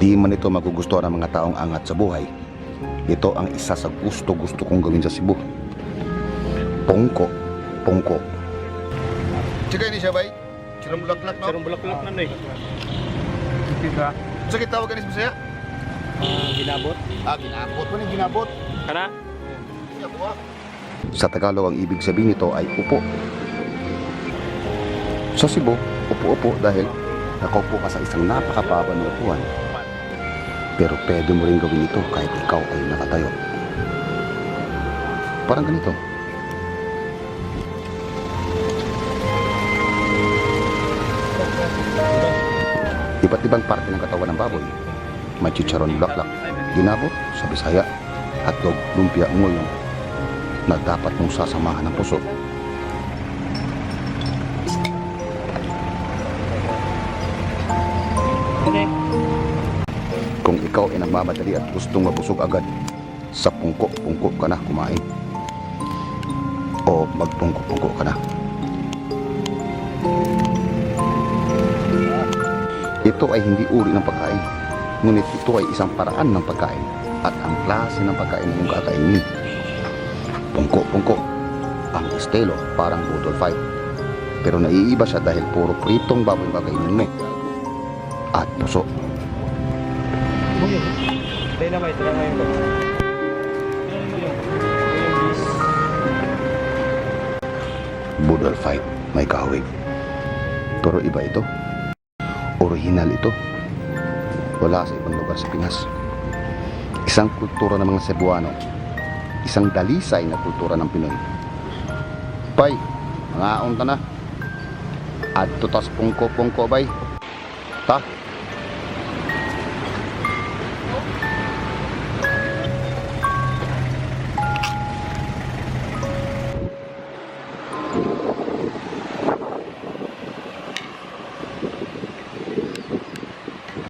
Di man ito magugustuhan ng mga taong angat sa buhay. Ito ang isa sa gusto-gusto kong gawin sa Cebu. Pungko, pungko. Sige ni siya bay. Cirang bulaklak no? Sarong bulaklak na eh. Tiga. Sige tawag ka ni sa Bisaya. Ah, ginabot. Ah, ginabot mo ni ginabot. Kana? Sa Tagalog ang ibig sabihin nito ay upo. Sa Cebu, upo-upo dahil nakaupo ka sa isang napakapaba na upuan. Pero pwede mo rin gawin ito kahit ikaw ay nakatayo. Parang ganito. Iba't ibang parte ng katawan ng baboy. May chicharon bulaklak, ginabot sa at dog lumpia ngoyong na dapat mong sasamahan ng puso. Ano Kung ikaw ay nagmamadali at gustong mabusog agad, sa pungko-pungko ka na kumain. O magpungko-pungko ka na. Ito ay hindi uri ng pagkain, ngunit ito ay isang paraan ng pagkain at ang klase ng pagkain na iyong kakainin. Pungko-pungko. Ang estelo parang budol fight. Pero naiiba siya dahil puro pritong baboy kakainin mo. At puso. Dynamite lang ngayon ko. Budol fight, may kahawig. Pero iba ito. Original ito. Wala sa ibang lugar sa Pinas. Isang kultura ng mga Cebuano. Isang dalisay na kultura ng Pinoy. Bay, mga ta na. At tutas pungko-pungko bay. Ta.